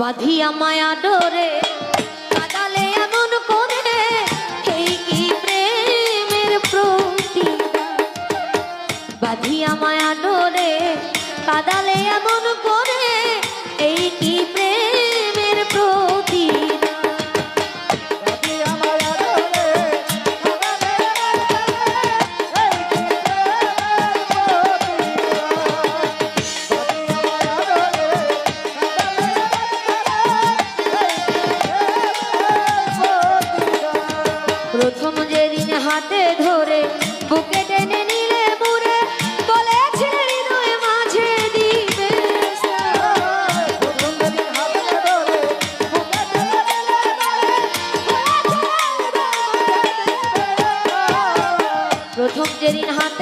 বাঁধিয়া মায়া ডোরে কি প্রেমের মায়া ডোরে কাদালে এমন করে didn't have to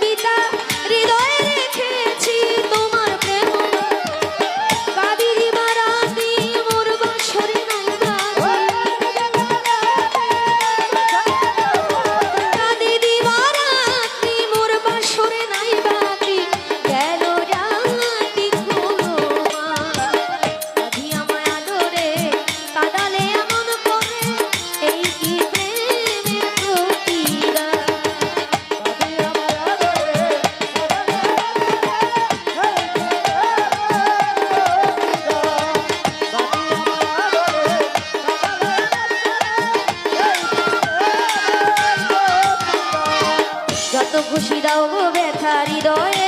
খুশি দাও গো ব্যথা হৃদয়ে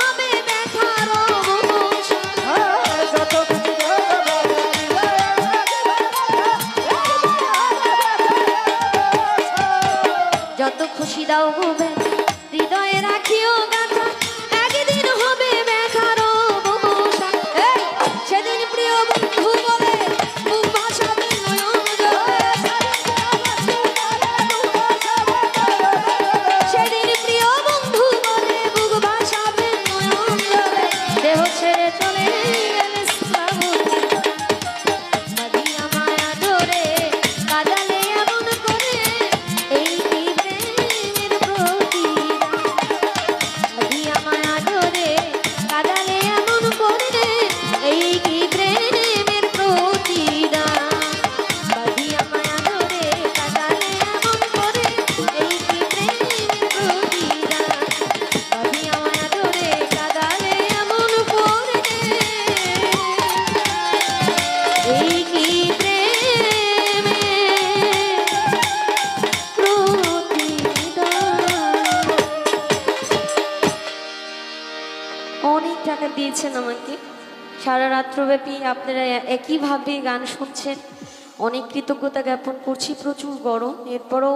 হবে যত যত খুশি দাও গো সারা রাত্রব্যাপী আপনারা একইভাবে গান শুনছেন। অনেক কৃতজ্ঞতা জ্ঞাপন করছি প্রচুর গরম। এরপরও